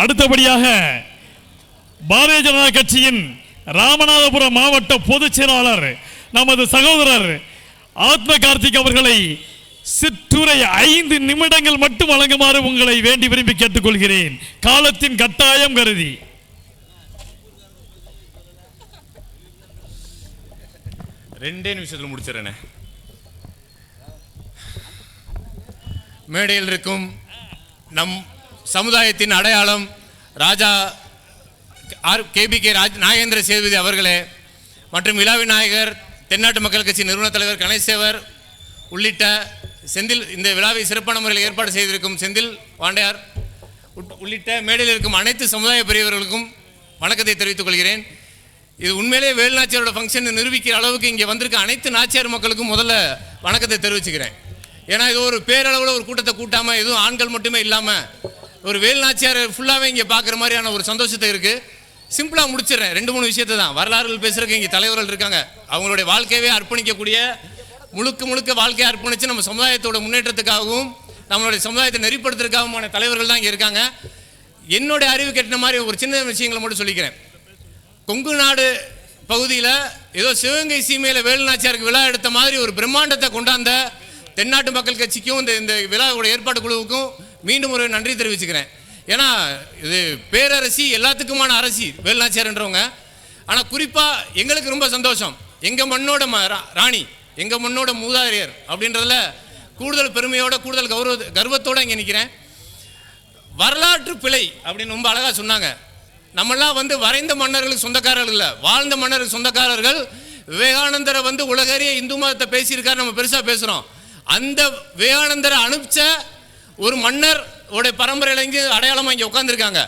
அடுத்தபடியாக பாரதிய ஜனதா கட்சியின் ராமநாதபுரம் மாவட்ட பொதுச் செயலாளர் நமது சகோதரர் ஆத்ம கார்த்திக் அவர்களை சிற்றுரை ஐந்து நிமிடங்கள் மட்டும் வழங்குமாறு உங்களை வேண்டி விரும்பி கேட்டுக்கொள்கிறேன். காலத்தின் கட்டாயம் கருதி. ரெண்டே நிமிஷத்தில் முடிச்சிடறேன். மேடையில் இருக்கும் நம் சமுதாயத்தின் அடையாளம் ராஜா ஆர் கேபிகே ராஜ் நாகேந்திர சேதுபதி அவர்களே மற்றும் விழாவின் நாயகர் தென்னாட்டு மக்கள் கட்சி நிறுவன தலைவர் கணேசேவர் உள்ளிட்ட செந்தில் இந்த விழாவை சிறப்பான முறையில் ஏற்பாடு செய்திருக்கும் செந்தில் வாண்டையார் உட்- உள்ளிட்ட மேடையில் இருக்கும் அனைத்து சமுதாய பெரியவர்களுக்கும் வணக்கத்தை தெரிவித்துக் கொள்கிறேன். இது உண்மையிலேயே வேலுநாச்சியாரோட ஃபங்க்ஷன் நிரூபிக்கிற அளவுக்கு இங்கே வந்திருக்க அனைத்து நாச்சியார் மக்களுக்கும் முதல்ல வணக்கத்தை தெரிவிச்சுக்கிறேன். ஏன்னா இது ஒரு பேரளவில் ஒரு கூட்டத்தை கூட்டாமல் எதுவும் ஆண்கள் மட்டுமே இல்லாமல் ஒரு வேலுநாச்சியார் ஃபுல்லாகவே இங்கே பார்க்குற மாதிரியான ஒரு சந்தோஷத்தை இருக்குது சிம்பிளாக முடிச்சிடுறேன். ரெண்டு மூணு விஷயத்தை தான். வரலாறுகள் பேசுகிறக்கு இங்கே தலைவர்கள் இருக்காங்க. அவங்களுடைய வாழ்க்கையவே அர்ப்பணிக்கக்கூடிய முழுக்க முழுக்க வாழ்க்கையை அர்ப்பணித்து நம்ம சமுதாயத்தோட முன்னேற்றத்துக்காகவும் நம்மளுடைய சமுதாயத்தை நெறிப்படுத்துறதுக்காகவுமான தலைவர்கள் தான் இங்கே இருக்காங்க. என்னுடைய அறிவு கெட்டின மாதிரி ஒரு சின்ன விஷயங்களை மட்டும் சொல்லிக்கிறேன். கொங்கு நாடு பகுதியில் ஏதோ சிவகங்கை சீமையில் வேலுநாச்சியாருக்கு விழா எடுத்த மாதிரி ஒரு பிரம்மாண்டத்தை கொண்டாந்த தென்னாட்டு மக்கள் கட்சிக்கும் இந்த இந்த விழாவோட ஏற்பாட்டு குழுவுக்கும் மீண்டும் ஒரு நன்றி தெரிவிச்சுக்கிறேன். ஏன்னா இது பேரரசி எல்லாத்துக்குமான அரசி வேலுநாச்சியார்ன்றவங்க. ஆனால் குறிப்பாக எங்களுக்கு ரொம்ப சந்தோஷம். எங்கள் மண்ணோட ம ரா- ராணி எங்கள் மண்ணோட மூதாதையர் அப்படின்றதுல கூடுதல் பெருமையோட கூடுதல் கௌரவ கர்வத்தோடு இங்கே நிற்கிறேன் வரலாற்று பிழை அப்படின்னு ரொம்ப அழகாக சொன்னாங்க. நம்மெல்லாம் வந்து வரைந்த மன்னர்களுக்கு சொந்தக்காரர்கள் இல்லை. வாழ்ந்த மன்னர்கள் சொந்தக்காரர்கள் விவேகானந்தரை வந்து உலகறிய இந்து மதத்தை பேசியிருக்காரு நம்ம பெருசாக பேசுகிறோம் அந்த விவேகானந்தரை அனுப்பிச்ச ஒரு மன்னர் உடைய பரம்பரையில் இங்கே அடையாளமாக இங்கே உட்காந்துருக்காங்க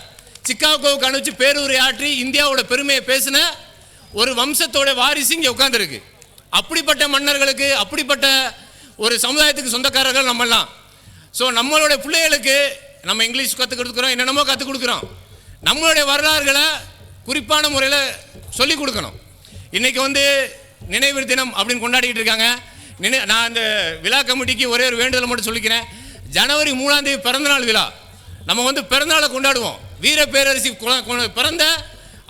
சிக்காகோவுக்கு அனுப்பிச்சு பேரூரை ஆற்றி இந்தியாவோட பெருமையை பேசின ஒரு வம்சத்தோட வாரிசு இங்கே உட்காந்துருக்கு அப்படிப்பட்ட மன்னர்களுக்கு அப்படிப்பட்ட ஒரு சமுதாயத்துக்கு சொந்தக்காரர்கள் நம்மெல்லாம். ஸோ நம்மளுடைய பிள்ளைகளுக்கு நம்ம இங்கிலீஷ் கற்றுக் கொடுக்குறோம் என்னென்னமோ கற்றுக் கொடுக்குறோம். நம்மளுடைய வரலாறுகளை குறிப்பான முறையில் சொல்லிக் கொடுக்கணும். இன்றைக்கி வந்து நினைவு தினம் அப்படின்னு கொண்டாடிக்கிட்டு இருக்காங்க. நினை நான் இந்த விழா கமிட்டிக்கு ஒரே ஒரு வேண்டுதல் மட்டும் சொல்லிக்கிறேன். ஜனவரி மூணாம் தேதி பிறந்தநாள் விழா. நம்ம வந்து பிறந்தநாளை கொண்டாடுவோம். வீர பேரரசி பிறந்த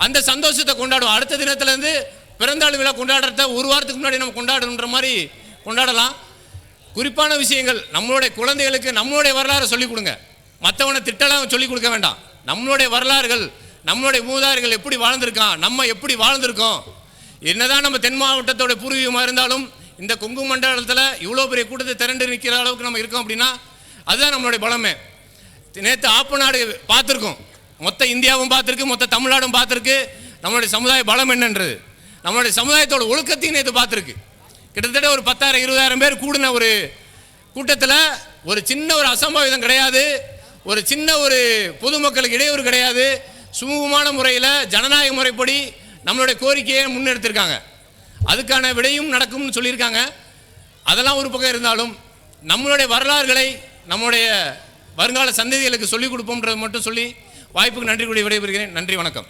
அந்த சந்தோஷத்தை கொண்டாடுவோம். அடுத்த தினத்துலேருந்து பிறந்தநாள் விழா கொண்டாடுறத ஒரு வாரத்துக்கு முன்னாடி நம்ம கொண்டாடணுன்ற மாதிரி கொண்டாடலாம். குறிப்பான விஷயங்கள் நம்மளுடைய குழந்தைகளுக்கு நம்மளுடைய வரலாறை சொல்லிக் கொடுங்க. மற்றவனை திட்டலாம் சொல்லிக் கொடுக்க வேண்டாம். நம்மளுடைய வரலாறுகள் நம்மளுடைய மூதாரிகள் எப்படி வாழ்ந்திருக்கான் நம்ம எப்படி வாழ்ந்திருக்கோம் என்னதான் நம்ம தென் மாவட்டத்தோட பூர்வீகமாக இருந்தாலும் இந்த கொங்கு மண்டலத்தில் இவ்வளோ பெரிய கூட்டத்தை திரண்டு நிற்கிற அளவுக்கு நம்ம இருக்கோம் அப்படின்னா அதுதான் நம்மளுடைய பலமே. நேற்று ஆப்பநாடு பார்த்துருக்கோம். மொத்த இந்தியாவும் பார்த்துருக்கு மொத்த தமிழ்நாடும் பார்த்துருக்கு. நம்மளுடைய சமுதாய பலம் என்னன்றது? நம்மளுடைய சமுதாயத்தோட ஒழுக்கத்தையும் நேற்று பார்த்துருக்கு. கிட்டத்தட்ட ஒரு பத்தாயிரம் இருபதாயிரம் பேர் கூடின ஒரு கூட்டத்தில் ஒரு சின்ன ஒரு அசம்பாவிதம் கிடையாது. ஒரு சின்ன ஒரு பொதுமக்களுக்கு இடையூறு கிடையாது. சுமூகமான முறையில் ஜனநாயக முறைப்படி நம்மளுடைய கோரிக்கையை முன்னெடுத்திருக்காங்க. அதுக்கான விடையும் நடக்கும்னு சொல்லியிருக்காங்க. அதெல்லாம் ஒரு பக்கம் இருந்தாலும் நம்மளுடைய வரலாறுகளை நம்முடைய வருங்கால சந்ததிகளுக்கு சொல்லிக் கொடுப்போம்ன்றது மட்டும் சொல்லி வாய்ப்புக்கு நன்றி கூடி விடைபெறுகிறேன். நன்றி வணக்கம்.